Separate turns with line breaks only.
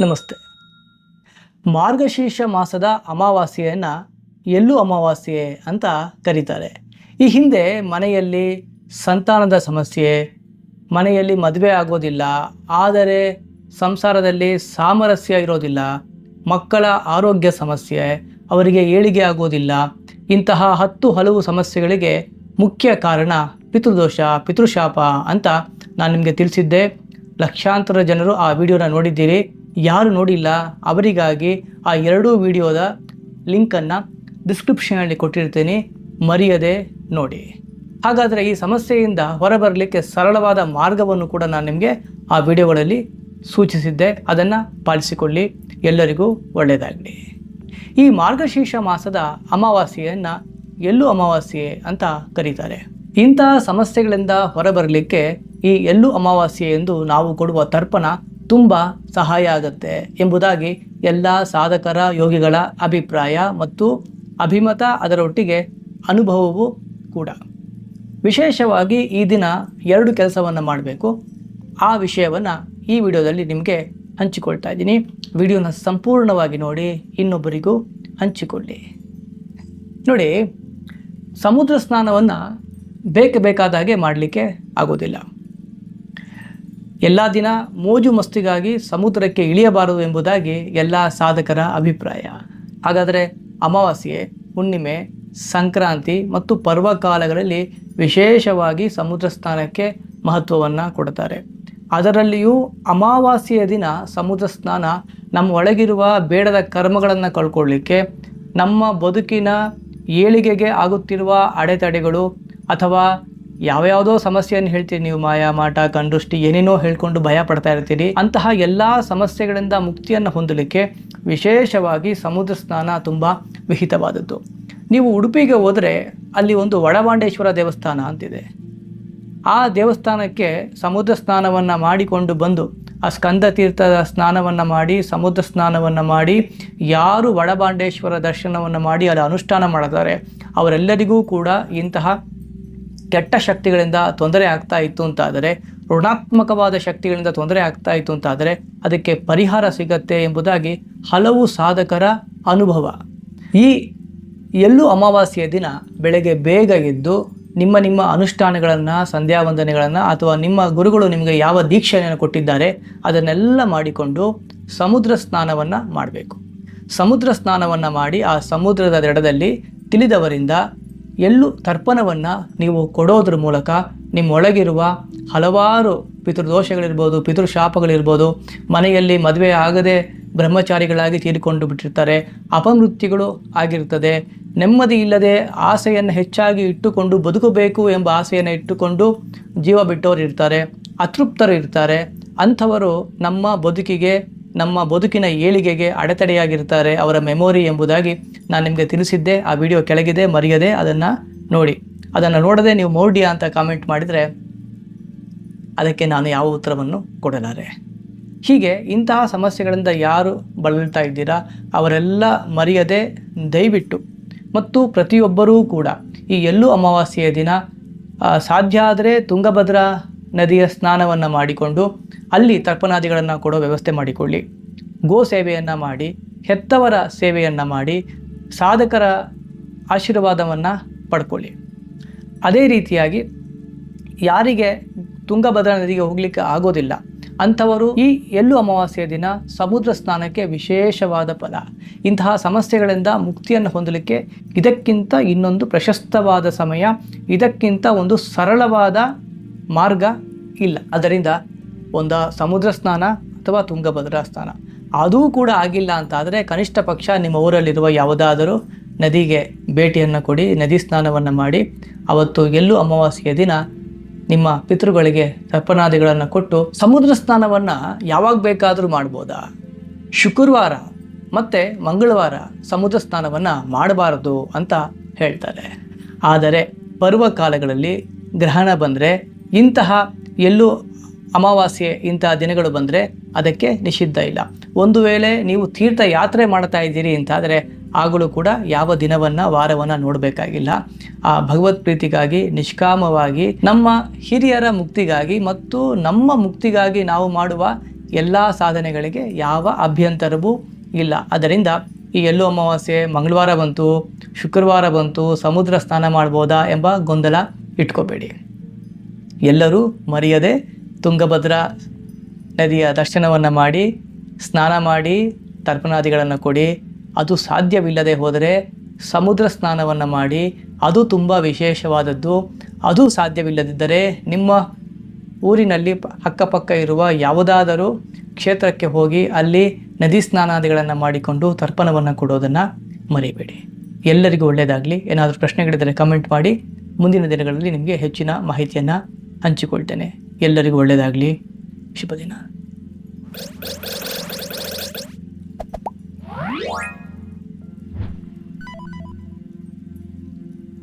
ನಮಸ್ತೆ. ಮಾರ್ಗಶೀರ್ಷ ಮಾಸದ ಅಮಾವಾಸ್ಯೆಯನ್ನು ಎಲ್ಲೂ ಅಮಾವಾಸ್ಯೆ ಅಂತ ಕರೀತಾರೆ. ಈ ಹಿಂದೆ ಮನೆಯಲ್ಲಿ ಸಂತಾನದ ಸಮಸ್ಯೆ, ಮನೆಯಲ್ಲಿ ಮದುವೆ ಆಗೋದಿಲ್ಲ, ಆದರೆ ಸಂಸಾರದಲ್ಲಿ ಸಾಮರಸ್ಯ ಇರೋದಿಲ್ಲ, ಮಕ್ಕಳ ಆರೋಗ್ಯ ಸಮಸ್ಯೆ, ಅವರಿಗೆ ಏಳಿಗೆ ಆಗೋದಿಲ್ಲ, ಇಂತಹ ಹತ್ತು ಹಲವು ಸಮಸ್ಯೆಗಳಿಗೆ ಮುಖ್ಯ ಕಾರಣ ಪಿತೃದೋಷ, ಪಿತೃಶಾಪ ಅಂತ ನಾನು ನಿಮಗೆ ತಿಳಿಸಿದ್ದೆ. ಲಕ್ಷಾಂತರ ಜನರು ಆ ವಿಡಿಯೋನ ನೋಡಿದ್ದೀರಿ. ಯಾರು ನೋಡಿಲ್ಲ, ಅವರಿಗಾಗಿ ಆ ಎರಡೂ ವಿಡಿಯೋದ ಲಿಂಕನ್ನು ಡಿಸ್ಕ್ರಿಪ್ಷನಲ್ಲಿ ಕೊಟ್ಟಿರ್ತೀನಿ, ಮರೆಯದೆ ನೋಡಿ. ಹಾಗಾದರೆ ಈ ಸಮಸ್ಯೆಯಿಂದ ಹೊರಬರಲಿಕ್ಕೆ ಸರಳವಾದ ಮಾರ್ಗವನ್ನು ಕೂಡ ನಾನು ನಿಮಗೆ ಆ ವಿಡಿಯೋಗಳಲ್ಲಿ ಸೂಚಿಸಿದ್ದೆ. ಅದನ್ನು ಪಾಲಿಸಿಕೊಳ್ಳಿ. ಎಲ್ಲರಿಗೂ ಒಳ್ಳೆಯದಾಗಲಿ. ಈ ಮಾರ್ಗಶೀರ್ಷ ಮಾಸದ ಅಮಾವಾಸ್ಯೆಯನ್ನು ಎಲ್ಲೂ ಅಮಾವಾಸ್ಯೆ ಅಂತ ಕರೀತಾರೆ. ಇಂತಹ ಸಮಸ್ಯೆಗಳಿಂದ ಹೊರಬರಲಿಕ್ಕೆ ಈ ಎಲ್ಲೂ ಅಮಾವಾಸ್ಯೆ ಎಂದು ನಾವು ಕೊಡುವ ತರ್ಪಣ ತುಂಬ ಸಹಾಯ ಆಗುತ್ತೆ ಎಂಬುದಾಗಿ ಎಲ್ಲ ಸಾಧಕರ ಯೋಗಿಗಳ ಅಭಿಪ್ರಾಯ ಮತ್ತು ಅಭಿಮತ ಅದರೊಟ್ಟಿಗೆ ಅನುಭವವೂ ಕೂಡ. ವಿಶೇಷವಾಗಿ ಈ ದಿನ ಎರಡು ಕೆಲಸವನ್ನು ಮಾಡಬೇಕು. ಆ ವಿಷಯವನ್ನು ಈ ವಿಡಿಯೋದಲ್ಲಿ ನಿಮಗೆ ಹಂಚಿಕೊಳ್ತಾ ಇದ್ದೀನಿ. ವಿಡಿಯೋನ ಸಂಪೂರ್ಣವಾಗಿ ನೋಡಿ ಇನ್ನೊಬ್ಬರಿಗೂ ಹಂಚಿಕೊಳ್ಳಿ. ನೋಡಿ, ಸಮುದ್ರ ಸ್ನಾನವನ್ನು ಬೇಕು ಬೇಕಾದ ಹಾಗೆ ಮಾಡಲಿಕ್ಕೆ ಆಗೋದಿಲ್ಲ. ಎಲ್ಲ ದಿನ ಮೋಜು ಮಸ್ತಿಗಾಗಿ ಸಮುದ್ರಕ್ಕೆ ಇಳಿಯಬಾರದು ಎಂಬುದಾಗಿ ಎಲ್ಲ ಸಾಧಕರ ಅಭಿಪ್ರಾಯ. ಹಾಗಾದರೆ ಅಮಾವಾಸ್ಯೆ, ಹುಣ್ಣಿಮೆ, ಸಂಕ್ರಾಂತಿ ಮತ್ತು ಪರ್ವಕಾಲಗಳಲ್ಲಿ ವಿಶೇಷವಾಗಿ ಸಮುದ್ರ ಸ್ನಾನಕ್ಕೆ ಮಹತ್ವವನ್ನು ಕೊಡ್ತಾರೆ. ಅದರಲ್ಲಿಯೂ ಅಮಾವಾಸ್ಯೆಯ ದಿನ ಸಮುದ್ರ ಸ್ನಾನ ನಮ್ಮ ಒಳಗಿರುವ ಬೇಡದ ಕರ್ಮಗಳನ್ನು ಕಳ್ಕೊಳ್ಳಿಕ್ಕೆ, ನಮ್ಮ ಬದುಕಿನ ಏಳಿಗೆಗೆ ಆಗುತ್ತಿರುವ ಅಡೆತಡೆಗಳು ಅಥವಾ ಯಾವ್ಯಾವುದೋ ಸಮಸ್ಯೆಯನ್ನು ಹೇಳ್ತೀರಿ ನೀವು ಮಾಯಾ, ಮಾಟ ಕಂಡುಷ್ಟಿ ಏನೇನೋ ಹೇಳ್ಕೊಂಡು ಭಯ ಪಡ್ತಾ ಇರ್ತೀರಿ, ಅಂತಹ ಎಲ್ಲ ಸಮಸ್ಯೆಗಳಿಂದ ಮುಕ್ತಿಯನ್ನು ಹೊಂದಲಿಕ್ಕೆ ವಿಶೇಷವಾಗಿ ಸಮುದ್ರ ಸ್ನಾನ ತುಂಬ ವಿಹಿತವಾದದ್ದು. ನೀವು ಉಡುಪಿಗೆ ಹೋದರೆ ಅಲ್ಲಿ ಒಂದು ವಡವಾಂಡೇಶ್ವರ ದೇವಸ್ಥಾನ ಅಂತಿದೆ. ಆ ದೇವಸ್ಥಾನಕ್ಕೆ ಸಮುದ್ರ ಸ್ನಾನವನ್ನು ಮಾಡಿಕೊಂಡು ಬಂದು, ಆ ಸ್ಕಂದ ತೀರ್ಥದ ಸ್ನಾನವನ್ನು ಮಾಡಿ, ಸಮುದ್ರ ಸ್ನಾನವನ್ನು ಮಾಡಿ, ಯಾರು ವಡಬಾಂಡೇಶ್ವರ ದರ್ಶನವನ್ನು ಮಾಡಿ ಅಲ್ಲಿ ಅನುಷ್ಠಾನ ಮಾಡ್ತಾರೆ, ಅವರೆಲ್ಲರಿಗೂ ಕೂಡ ಇಂತಹ ಕೆಟ್ಟ ಶಕ್ತಿಗಳಿಂದ ತೊಂದರೆ ಆಗ್ತಾ ಇತ್ತು ಅಂತಾದರೆ, ಋಣಾತ್ಮಕವಾದ ಶಕ್ತಿಗಳಿಂದ ತೊಂದರೆ ಆಗ್ತಾ ಇತ್ತು ಅಂತಾದರೆ, ಅದಕ್ಕೆ ಪರಿಹಾರ ಸಿಗತ್ತೆ ಎಂಬುದಾಗಿ ಹಲವು ಸಾಧಕರ ಅನುಭವ. ಈ ಎಲ್ಲೂ ಅಮಾವಾಸ್ಯೆಯ ದಿನ ಬೆಳಗ್ಗೆ ಬೇಗ ಎದ್ದು ನಿಮ್ಮ ನಿಮ್ಮ ಅನುಷ್ಠಾನಗಳನ್ನು ಸಂಧ್ಯಾ ವಂದನೆಗಳನ್ನು ಅಥವಾ ನಿಮ್ಮ ಗುರುಗಳು ನಿಮಗೆ ಯಾವ ದೀಕ್ಷೆಯನ್ನು ಕೊಟ್ಟಿದ್ದಾರೆ ಅದನ್ನೆಲ್ಲ ಮಾಡಿಕೊಂಡು ಸಮುದ್ರ ಸ್ನಾನವನ್ನು ಮಾಡಬೇಕು. ಸಮುದ್ರ ಸ್ನಾನವನ್ನು ಮಾಡಿ ಆ ಸಮುದ್ರದ ದಡದಲ್ಲಿ ತಿಳಿದವರಿಂದ ಎಳ್ಳು ತರ್ಪಣವನ್ನು ನೀವು ಕೊಡೋದ್ರ ಮೂಲಕ ನಿಮ್ಮೊಳಗಿರುವ ಹಲವಾರು ಪಿತೃದೋಷಗಳಿರ್ಬೋದು, ಪಿತೃಶಾಪಗಳಿರ್ಬೋದು, ಮನೆಯಲ್ಲಿ ಮದುವೆ ಆಗದೆ ಬ್ರಹ್ಮಚಾರಿಗಳಾಗಿ ತೀರಿಕೊಂಡು ಬಿಟ್ಟಿರ್ತಾರೆ. ಅಪಮೃತ್ಯುಗಳು ಆಗಿರ್ತದೆ. ನೆಮ್ಮದಿ ಇಲ್ಲದೆ ಆಸೆಯನ್ನು ಹೆಚ್ಚಾಗಿ ಇಟ್ಟುಕೊಂಡು ಬದುಕಬೇಕು ಎಂಬ ಆಸೆಯನ್ನು ಇಟ್ಟುಕೊಂಡು ಜೀವ ಬಿಟ್ಟವರು ಇರ್ತಾರೆ ಅತೃಪ್ತರು ಇರ್ತಾರೆ ಅಂಥವರು ನಮ್ಮ ಬದುಕಿಗೆ ನಮ್ಮ ಬದುಕಿನ ಏಳಿಗೆಗೆ ಅಡೆತಡೆಯಾಗಿರ್ತಾರೆ ಅವರ ಮೆಮೊರಿ ಎಂಬುದಾಗಿ ನಾನು ನಿಮಗೆ ತಿಳಿಸಿದ್ದೆ. ಆ ವಿಡಿಯೋ ಕೆಳಗಿದೆ, ಮರೆಯದೆ ಅದನ್ನು ನೋಡಿ. ಅದನ್ನು ನೋಡದೆ ನೀವು ಮೌಢ್ಯ ಅಂತ ಕಾಮೆಂಟ್ ಮಾಡಿದರೆ ಅದಕ್ಕೆ ನಾನು ಯಾವ ಉತ್ತರವನ್ನು ಕೊಡಲಾರೆ. ಹೀಗೆ ಇಂತಹ ಸಮಸ್ಯೆಗಳಿಂದ ಯಾರು ಬಳಲ್ತಾ ಇದ್ದೀರಾ? ಅವರೆಲ್ಲ ಮರೆಯದೆ ದಯವಿಟ್ಟು ಮತ್ತು ಪ್ರತಿಯೊಬ್ಬರೂ ಕೂಡ ಈ ಎಲ್ಲೂ ಅಮಾವಾಸ್ಯೆಯ ದಿನ ಸಾಧ್ಯ ಆದರೆ ತುಂಗಭದ್ರಾ ನದಿಯ ಸ್ನಾನವನ್ನು ಮಾಡಿಕೊಂಡು ಅಲ್ಲಿ ತರ್ಪಣಾದಿಗಳನ್ನು ಕೊಡೋ ವ್ಯವಸ್ಥೆ ಮಾಡಿಕೊಳ್ಳಿ. ಗೋ ಸೇವೆಯನ್ನು ಮಾಡಿ, ಹೆತ್ತವರ ಸೇವೆಯನ್ನು ಮಾಡಿ, ಸಾಧಕರ ಆಶೀರ್ವಾದವನ್ನು ಪಡ್ಕೊಳ್ಳಿ. ಅದೇ ರೀತಿಯಾಗಿ ಯಾರಿಗೆ ತುಂಗಭದ್ರಾ ನದಿಗೆ ಹೋಗಲಿಕ್ಕೆ ಆಗೋದಿಲ್ಲ, ಅಂಥವರು ಈ ಎಲ್ಲೂ ಅಮಾವಾಸ್ಯೆಯ ದಿನ ಸಮುದ್ರ ಸ್ನಾನಕ್ಕೆ ವಿಶೇಷವಾದ ಫಲ. ಇಂತಹ ಸಮಸ್ಯೆಗಳಿಂದ ಮುಕ್ತಿಯನ್ನು ಹೊಂದಲಿಕ್ಕೆ ಇದಕ್ಕಿಂತ ಇನ್ನೊಂದು ಪ್ರಶಸ್ತವಾದ ಸಮಯ, ಇದಕ್ಕಿಂತ ಒಂದು ಸರಳವಾದ ಮಾರ್ಗ ಇಲ್ಲ. ಅದರಿಂದ ಒಂದು ಸಮುದ್ರ ಸ್ನಾನ ಅಥವಾ ತುಂಗಭದ್ರಾ ಸ್ನಾನ. ಅದೂ ಕೂಡ ಆಗಿಲ್ಲ ಅಂತಾದರೆ ಕನಿಷ್ಠ ಪಕ್ಷ ನಿಮ್ಮ ಊರಲ್ಲಿರುವ ಯಾವುದಾದರೂ ನದಿಗೆ ಭೇಟಿಯನ್ನು ಕೊಡಿ, ನದಿ ಸ್ನಾನವನ್ನು ಮಾಡಿ. ಅವತ್ತು ಎಲ್ಲೂ ಅಮಾವಾಸ್ಯೆಯ ದಿನ ನಿಮ್ಮ ಪಿತೃಗಳಿಗೆ ತರ್ಪಣಾದಿಗಳನ್ನು ಕೊಟ್ಟು ಸಮುದ್ರ ಸ್ನಾನವನ್ನು ಯಾವಾಗ ಬೇಕಾದರೂ ಮಾಡ್ಬೋದಾ? ಶುಕ್ರವಾರ ಮತ್ತು ಮಂಗಳವಾರ ಸಮುದ್ರ ಸ್ನಾನವನ್ನು ಮಾಡಬಾರದು ಅಂತ ಹೇಳ್ತಾರೆ. ಆದರೆ ಪರ್ವಕಾಲಗಳಲ್ಲಿ ಗ್ರಹಣ ಬಂದರೆ ಇಂತಹ ಎಲ್ಲೂ ಅಮಾವಾಸ್ಯೆ ಇಂತಹ ದಿನಗಳು ಬಂದರೆ ಅದಕ್ಕೆ ನಿಷಿದ್ಧ ಇಲ್ಲ. ಒಂದು ವೇಳೆ ನೀವು ತೀರ್ಥ ಯಾತ್ರೆ ಮಾಡ್ತಾ ಇದ್ದೀರಿ ಅಂತಾದರೆ ಆಗಲೂ ಕೂಡ ಯಾವ ದಿನವನ್ನು, ವಾರವನ್ನು ನೋಡಬೇಕಾಗಿಲ್ಲ. ಆ ಭಗವತ್ ಪ್ರೀತಿಗಾಗಿ, ನಿಷ್ಕಾಮವಾಗಿ, ನಮ್ಮ ಹಿರಿಯರ ಮುಕ್ತಿಗಾಗಿ ಮತ್ತು ನಮ್ಮ ಮುಕ್ತಿಗಾಗಿ ನಾವು ಮಾಡುವ ಎಲ್ಲ ಸಾಧನೆಗಳಿಗೆ ಯಾವ ಅಭ್ಯಂತರವೂ ಇಲ್ಲ. ಅದರಿಂದ ಈ ಎಲ್ಲೋ ಅಮಾವಾಸ್ಯೆ, ಮಂಗಳವಾರ ಬಂತು, ಶುಕ್ರವಾರ ಬಂತು, ಸಮುದ್ರ ಸ್ನಾನ ಮಾಡ್ಬೋದಾ ಎಂಬ ಗೊಂದಲ ಇಟ್ಕೋಬೇಡಿ. ಎಲ್ಲರೂ ಮರೆಯದೆ ತುಂಗಭದ್ರಾ ನದಿಯ ದರ್ಶನವನ್ನು ಮಾಡಿ, ಸ್ನಾನ ಮಾಡಿ, ತರ್ಪಣಾದಿಗಳನ್ನು ಕೊಡಿ. ಅದು ಸಾಧ್ಯವಿಲ್ಲದೆ ಹೋದರೆ ಸಮುದ್ರ ಸ್ನಾನವನ್ನು ಮಾಡಿ. ಅದು ತುಂಬ ವಿಶೇಷವಾದದ್ದು. ಅದು ಸಾಧ್ಯವಿಲ್ಲದಿದ್ದರೆ ನಿಮ್ಮ ಊರಿನಲ್ಲಿ ಅಕ್ಕಪಕ್ಕ ಇರುವ ಯಾವುದಾದರೂ ಕ್ಷೇತ್ರಕ್ಕೆ ಹೋಗಿ ಅಲ್ಲಿ ನದಿ ಸ್ನಾನಾದಿಗಳನ್ನು ಮಾಡಿಕೊಂಡು ತರ್ಪಣವನ್ನು ಕೊಡೋದನ್ನು ಮರಿಬೇಡಿ. ಎಲ್ಲರಿಗೂ ಒಳ್ಳೆಯದಾಗಲಿ. ಏನಾದರೂ ಪ್ರಶ್ನೆಗಳಿದ್ದರೆ ಕಮೆಂಟ್ ಮಾಡಿ. ಮುಂದಿನ ದಿನಗಳಲ್ಲಿ ನಿಮಗೆ ಹೆಚ್ಚಿನ ಮಾಹಿತಿಯನ್ನು ಹಂಚಿಕೊಳ್ತೇನೆ. ಎಲ್ಲರಿಗೂ ಒಳ್ಳೆಯದಾಗಲಿ ಶುಭ ದಿನ